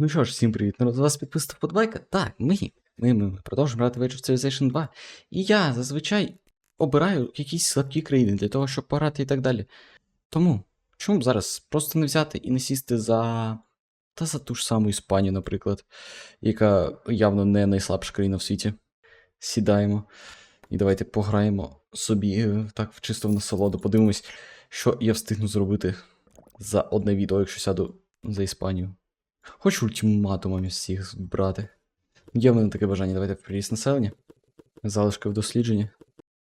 Ну що ж, всім привіт, народ. З вас підписав подбайка? Так, ми. Ми, ми, продовжуємо грати в Age of Civilization 2. І я зазвичай обираю якісь слабкі країни для того, щоб пограти і так далі. Тому, чому б зараз просто не взяти і не сісти за. Та за ту ж саму Іспанію, наприклад, яка явно не найслабша країна в світі. Сідаємо. І давайте пограємо собі е, так чисто в насолоду. Подивимось, що я встигну зробити за одне відео, якщо сяду за Іспанію. Хочу ультиматумами всіх брати. Є в мене таке бажання, давайте в приріст населення. Залишки в дослідженні.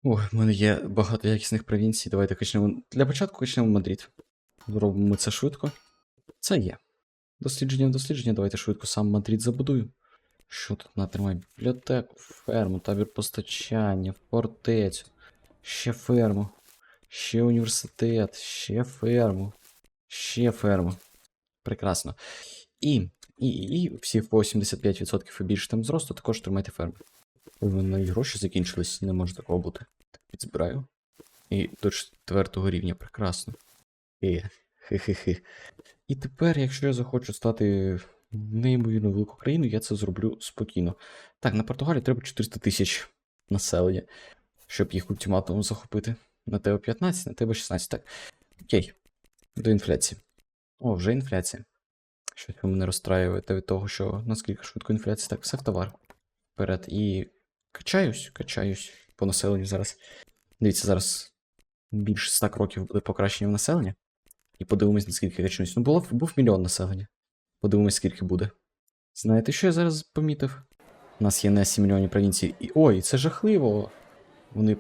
Ой, в мене є багато якісних провінцій. Давайте качнемо. Для початку качнемо Мадрид. Зробимо це швидко. Це є. Дослідження в дослідження, давайте швидко сам Мадрид забудую. Що тут натримає? Бібліотеку, ферму, табір постачання, фортецю, ще ферму, ще університет, ще ферму, ще ферму. Прекрасно. І, і, і всі по 85% і більше там зросту також тримайте ферми. У мене гроші закінчились, не може такого бути. Підзбираю. І до четвертого рівня, прекрасно. І, хе-хе-хе. І тепер, якщо я захочу стати неймовірно велику країну, я це зроблю спокійно. Так, на Португалію треба 400 тисяч населення, щоб їх ультиматумом захопити. На тебе 15, на тебе 16. Так. Окей. До інфляції. О, вже інфляція. Щось ви мене розстраюєте від того, що наскільки швидко інфляція, так, все в товар. Вперед. І качаюсь, качаюсь по населенню зараз. Дивіться, зараз більше 100 кроків буде покращення в населення. І подивимось, наскільки качнусь. Ну, було, був мільйон населення. Подивимось, скільки буде. Знаєте, що я зараз помітив? У нас є не 7 мільйонів провінцій. І ой, це жахливо. Вони.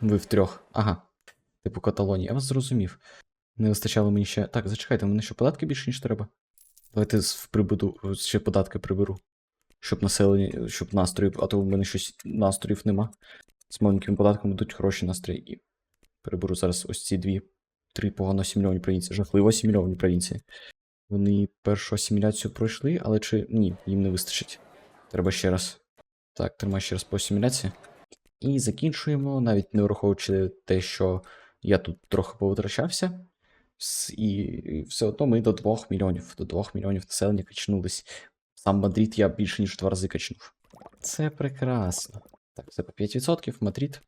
Ви втрьох. Ага. Типу Каталонії. Я вас зрозумів. Не вистачало мені ще. Так, зачекайте, у мене що податки більше, ніж треба. Давайте прибуду ще податки приберу. Щоб населення, щоб настроїв, а то в мене щось настроїв нема. З маленькими податками будуть хороші настрої. І переберу зараз ось ці дві, три погано 7 мільйонів провінцій. Жахливо 7 мільйонів провінцій. Вони першу асиміляцію пройшли, але чи ні, їм не вистачить. Треба ще раз. Так, тримай ще раз по асиміляції. І закінчуємо, навіть не враховуючи те, що я тут трохи повитрачався. І все одно ми до 2 мільйонів. До 2 мільйонів населення качнулись. Сам Мадрид я більше ніж два рази качнув. Це прекрасно. Так, це по 5%, Мадрид.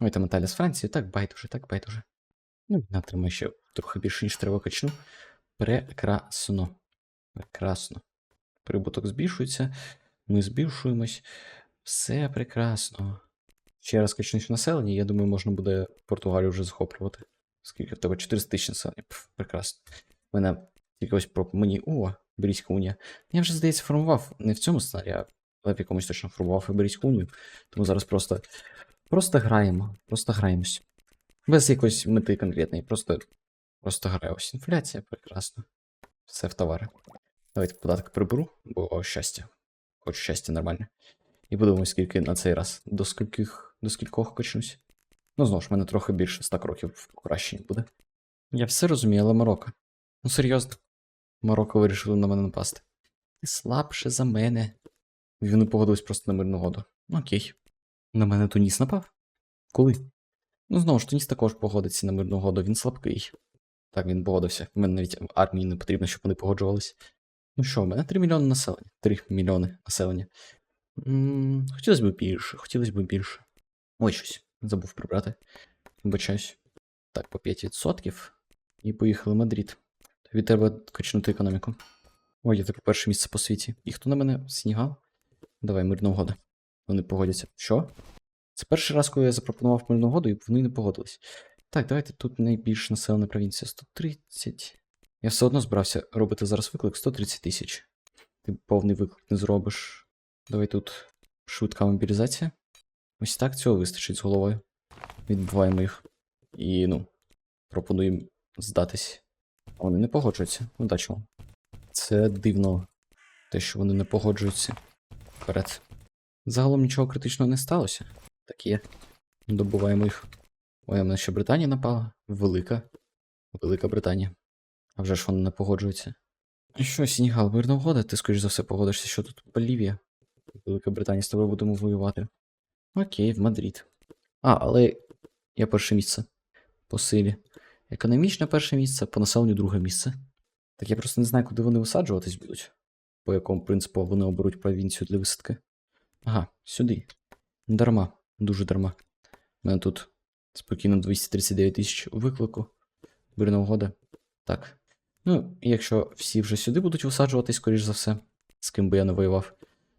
Ой, там Італія з Франції, так байдуже, так байдуже. Ну, натримай ще трохи більше, ніж треба качну. Прекрасно. Прекрасно. Прибуток збільшується. Ми збільшуємось. Все прекрасно. Ще раз качнусь в населення, я думаю, можна буде Португалію вже захоплювати. Скільки в тебе? 400 тисяч населення. Пф, прекрасно. Мене тільки ось про мені. О, Іберійська унія. Я вже, здається, формував не в цьому сценарії, а в якомусь точно формував Іберійську унію. Тому зараз просто. Просто граємо. Просто граємось. Без якоїсь мети конкретної. Просто. Просто граю. Ось інфляція, прекрасно. Все в товари. Давайте податок приберу, бо о, щастя. Хочу щастя нормальне. І подивимось, скільки на цей раз. До скільких, до скількох качнусь. Ну, знову ж, в мене трохи більше 100 кроків покращення буде. Я все розумію, але Марокко. Ну серйозно. Марокко вирішили на мене напасти. Ти слабше за мене. Вони погодились просто на мирну году. Ну, Окей. На мене Туніс напав? Коли? Ну, знову ж, Туніс також погодиться на мирну году, він слабкий. Так, він погодився. В мене навіть армії не потрібно, щоб вони погоджувались. Ну що, в мене 3 мільйони населення. 3 мільйони населення. м хотілося б більше, хотілося б більше. Ой, щось. Забув прибрати. Вибачаюсь. Так, по 5%. І поїхали в Мадрид. Тобі треба качнути економіку. Ой, я тепер перше місце по світі. І хто на мене? Сенігал? Давай, мирна угода. Вони погодяться. Що? Це перший раз, коли я запропонував мирну угоду, і вони не погодились. Так, давайте тут найбільш населена провінція 130. Я все одно збирався робити зараз виклик 130 тисяч. Ти повний виклик не зробиш. Давай тут швидка мобілізація. Ось так цього вистачить з головою. Відбиваємо їх. І, ну, пропонуємо здатись. А Вони не погоджуються. Удачі вам. Це дивно, те, що вони не погоджуються. Вперед. Загалом нічого критичного не сталося. Так є. Добуваємо їх. Ой, а мене ще Британія напала. Велика. Велика Британія. А вже ж вони не погоджуються. Що, Сінігал, мирна угода? Ти, скоріш за все, погодишся, що тут Болівія. Велика Британія з тобою будемо воювати. Окей, в Мадрид. А, але я перше місце. По силі. Економічне перше місце, по населенню друге місце. Так я просто не знаю, куди вони висаджуватись будуть. по якому принципу вони оберуть провінцію для висадки. Ага, сюди. Дарма, дуже дарма. У мене тут спокійно 239 тисяч виклику. Мирна угода. Так. Ну, якщо всі вже сюди будуть висаджуватись, скоріш за все, з ким би я не воював,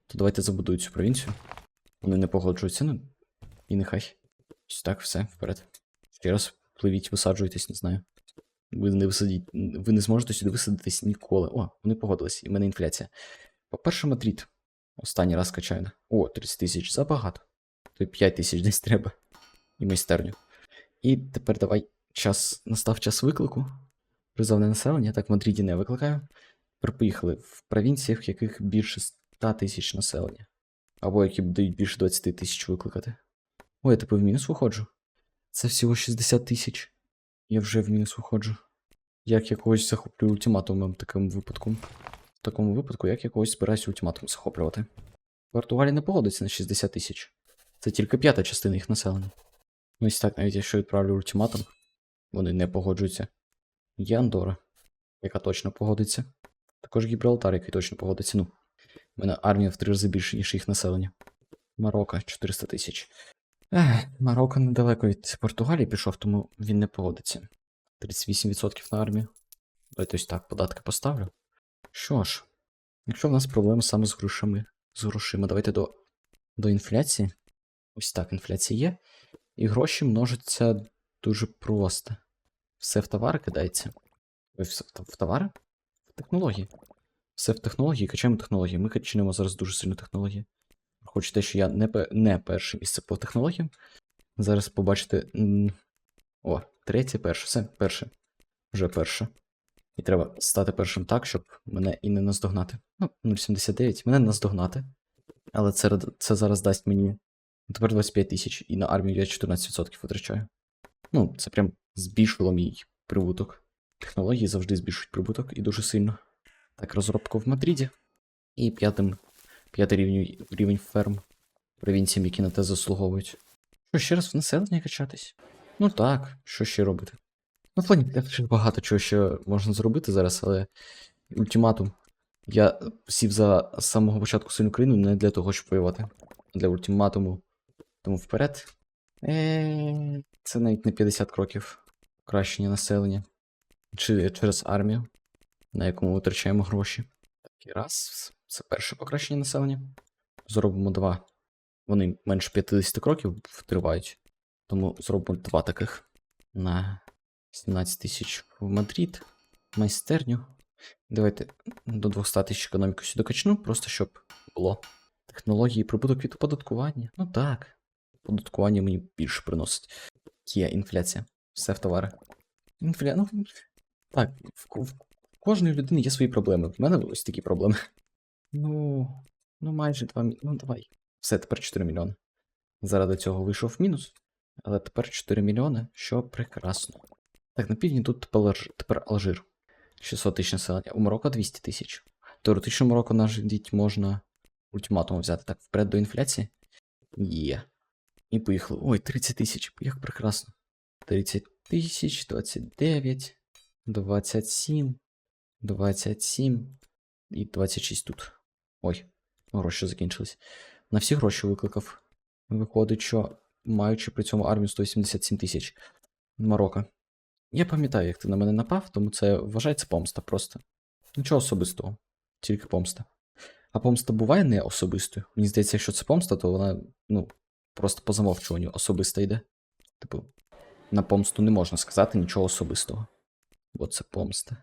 то давайте забудують цю провінцію. Вони не погоджуються, ну, і нехай. Так, все, вперед. Ще раз пливіть, висаджуйтесь, не знаю. Ви не висадіть, ви не зможете сюди висадитись ніколи. О, вони погодились, і в мене інфляція. По-перше, Мадрид. Останній раз качаю. О, 30 тисяч забагато. То й 5 тисяч десь треба. І майстерню. І тепер давай час. Настав час виклику. Призовне населення. Так, в Мадриді не викликаю. Тепер поїхали в провінціях, в яких більше 100 тисяч населення. Або які дають більше 20 тисяч викликати. Ой, я тепер в мінус виходжу. Це всього 60 тисяч. Я вже в мінус виходжу. Як я когось захоплюю ультиматумом в такому випадку. В такому випадку, як я когось збираюся ультиматум захоплювати. Португалія не погодиться на 60 тисяч. Це тільки п'ята частина їх населення. Ну ось так, навіть якщо відправлю ультиматум, вони не погоджуються. Є Андора, яка точно погодиться. Також Гібралтар, який точно погодиться. Ну, в мене армія в три рази більше, ніж їх населення. Марокко 400 тисяч. Марокко недалеко від Португалії пішов, тому він не погодиться. 38% на армію. Давайте ось так, податки поставлю. Що ж, якщо в нас проблеми саме з грошами, з грошима, давайте до, до інфляції. Ось так, інфляція є. І гроші множаться дуже просто. Все в товари кидається. Ой, все в товари? В технології. Все в технології, качаємо технології. Ми качаємо зараз дуже сильно технології. Хоч те, що я не, не перше місце по технологіям. Зараз побачите. О, третє, перше. Все, перше. Вже перше. І треба стати першим так, щоб мене і не наздогнати. Ну, 0,79, мене наздогнати. Але це, це зараз дасть мені тепер 25 тисяч, і на армію я 14% витрачаю. Ну, це прям збільшило мій прибуток. Технології завжди збільшують прибуток і дуже сильно. Так, розробка в Мадриді. І п'ятим, п'ятий рівень, рівень ферм провінціям, які на те заслуговують. Що, ще раз в населення качатись? Ну так, що ще робити? Ну, в плані ще багато чого ще можна зробити зараз, але ультиматум. Я сів за самого початку сильну країну не для того, щоб воювати, а для ультиматуму. Тому вперед. Е, Це навіть не 50 кроків покращення населення. Чи через армію, на якому витрачаємо гроші. Так, і раз. Це перше покращення населення. Зробимо два. Вони менше 50 кроків тривають. Тому зробимо два таких. На 17 тисяч в Мадрид. Майстерню. Давайте до 200 тисяч економіку сюди качну, просто щоб було. Технології прибуток від оподаткування. Ну так. Оподаткування мені більше приносить. Є інфляція. Все в товари. Інфля... Ну, так, в, в кожної людини є свої проблеми. В мене ось такі проблеми. Ну, ну майже 2 мільйони. Ну, давай. Все, тепер 4 мільйони. Заради цього вийшов в мінус. Але тепер 4 мільйони, що прекрасно. Так, на півдні тут тепер, тепер Алжир. 600 тисяч населення. У Марокко 200 тисяч. Теоретично Марокко навіть можна ультиматум взяти. Так, вперед до інфляції. Є. І поїхали. Ой, 30 тисяч. Як прекрасно. 30 тисяч, 29, 27, 27 і 26 тут. Ой, гроші закінчились. На всі гроші викликав. Виходить, що маючи при цьому армію 187 тисяч. Марокко. Я пам'ятаю, як ти на мене напав, тому це вважається помста просто. Нічого особистого, тільки помста. А помста буває не особистою. Мені здається, якщо це помста, то вона, ну, просто по замовчуванню особиста йде. Типу, на помсту не можна сказати нічого особистого. Бо це помста.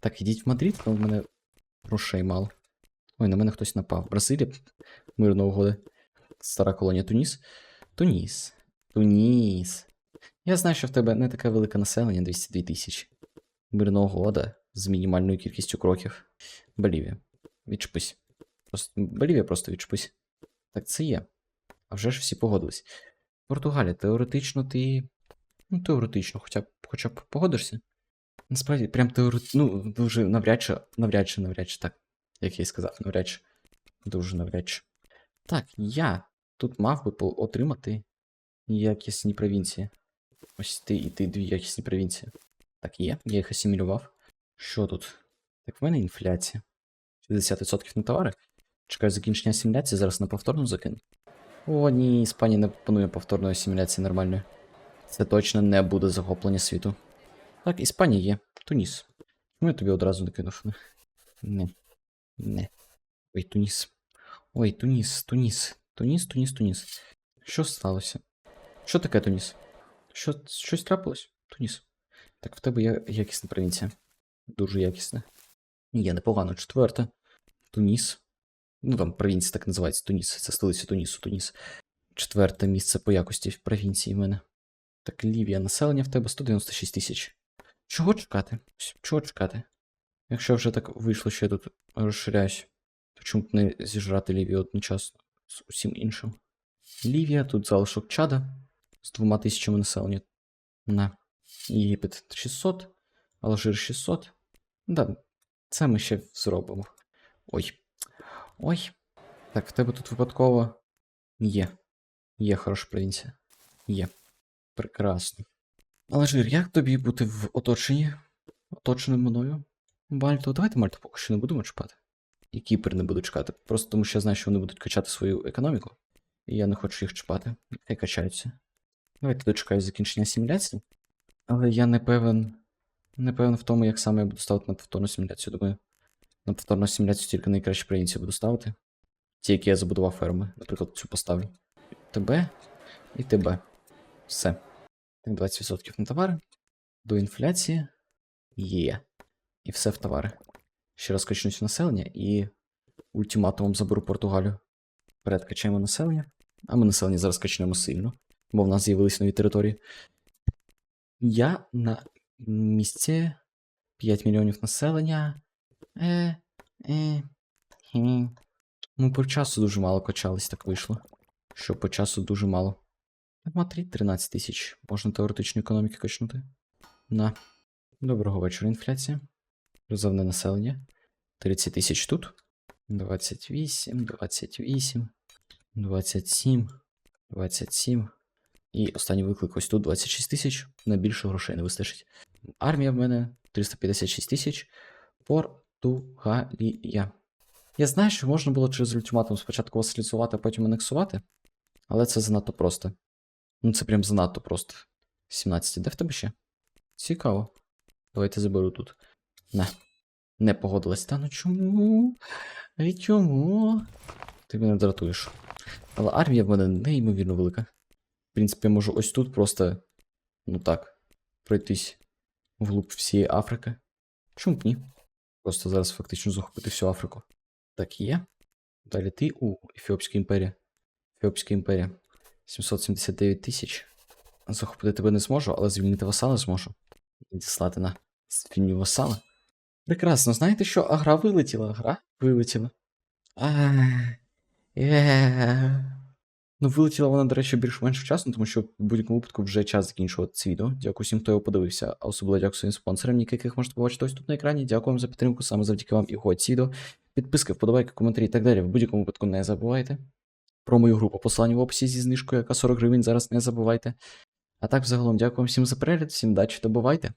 Так, ідіть в Мадрид, бо в мене грошей мало. Ой, на мене хтось напав. Бразилія, мирна угода. Стара колонія Туніс. Туніс. Туніс. Я знаю, що в тебе не таке велике населення 202 тисячі. Мирна угода з мінімальною кількістю кроків. Болівія. Відчепись. Просто... Болівія просто відчепись. Так це є. А вже ж всі погодились. Португалія, теоретично ти. Ну, теоретично, хоча б хоча б погодишся. Насправді, прям теоретично. Ну, дуже навряд чи, навряд чи, навряд чи так. Як я і сказав, навряд чи. Дуже навряд чи. Так, я тут мав би отримати якісні провінції. Ось ти і ти дві якісні провінції. Так, є, я їх асимілював. Що тут? Так, в мене інфляція. 50% на товари. Чекаю закінчення асиміляції, зараз на повторну закину. О, ні, Іспанія не пропонує повторної асиміляції нормальної. Це точно не буде захоплення світу. Так, Іспанія є. Туніс. Чому я тобі одразу не кинув? Не. Не. Ой, Туніс. Ой, Туніс, Туніс. Туніс, Туніс, Туніс. Що сталося? Що таке Туніс? Що, щось трапилось? Туніс. Так в тебе є якісна провінція. Дуже якісна. Є непогано. Четверта. Туніс. Ну там провінція так називається. Туніс. Це столиця Тунісу, Туніс. Четверте місце по якості в провінції в мене. Так, Лівія, населення в тебе 196 тисяч. Чого чекати? Чого чекати? Якщо вже так вийшло, що я тут розширяюсь, то чому б не зіжрати Лівію одночасно з усім іншим? Лівія, тут залишок чада з двома тисячами населення. На Єгипет 600, Алжир 600. Да, це ми ще зробимо. Ой. Ой. Так, в тебе тут випадково є. Є хороша провінція. Є. Прекрасно. Алжир, як тобі бути в оточенні? Оточеним мною? Мальту, давайте Мальту поки що не будемо чіпати. І Кіпр не буду чекати. Просто тому що я знаю, що вони будуть качати свою економіку. І я не хочу їх чіпати. Хай качаються. Давайте дочекаю закінчення асиміляції. Але я не певен. Не певен в тому, як саме я буду ставити на повторну асиміляцію. Думаю, на повторну асиміляцію тільки найкращі провінції буду ставити. Ті, які я забудував ферми. Наприклад, цю поставлю. Тебе і тебе. Все. Так, 20% на товари. До інфляції. Є. І все в товари. Ще раз качнусь в населення і ультиматумом заберу Португалію. Вперед качаємо населення. А ми населення зараз качнемо сильно, бо в нас з'явились нові території. Я на місці 5 мільйонів населення. Е, е, хі. Ну, по часу дуже мало качались, так вийшло. Що по часу дуже мало. Смотри, 13 тисяч. Можна теоретичну економіки качнути. На. Доброго вечора, інфляція. Розовне населення. 30 тисяч тут. 28, 28, 27, 27. І останній виклик ось тут 26 тисяч. На більше грошей не вистачить. Армія в мене 356 тисяч. Португалія. Я знаю, що можна було через ультиматум спочатку василізувати, а потім анексувати. Але це занадто просто. Ну, це прям занадто просто. 17. Де в тебе ще? Цікаво. Давайте заберу тут. На. Не погодилась. Та ну чому? І чому? Ти мене дратуєш. Але армія в мене неймовірно велика. В принципі, я можу ось тут просто, ну так, пройтись вглуб всієї Африки. Чому б ні? Просто зараз фактично захопити всю Африку. Так є. Далі ти у Ефіопська імперія. Ефіопська імперія. 779 тисяч. Захопити тебе не зможу, але звільнити васала зможу. Діслати на звільню васала. Прекрасно, знаєте що? А гра вилетіла, гра вилетіла. Е. Ну, вилетіла вона, до речі, більш-менш вчасно, тому що в будь-якому випадку вже час закінчувати це відео. Дякую всім, хто його подивився. А особливо дякую своїм спонсорам, яких можете побачити ось тут на екрані. Дякую вам за підтримку, саме завдяки вам і ці відео. Підписки, вподобайки, коментарі і так далі. В будь-якому випадку не забувайте. Про мою групу посилання в описі зі знижкою, яка 40 гривень зараз не забувайте. А так, взагалом, дякую всім за перегляд, всім дачі та бувайте.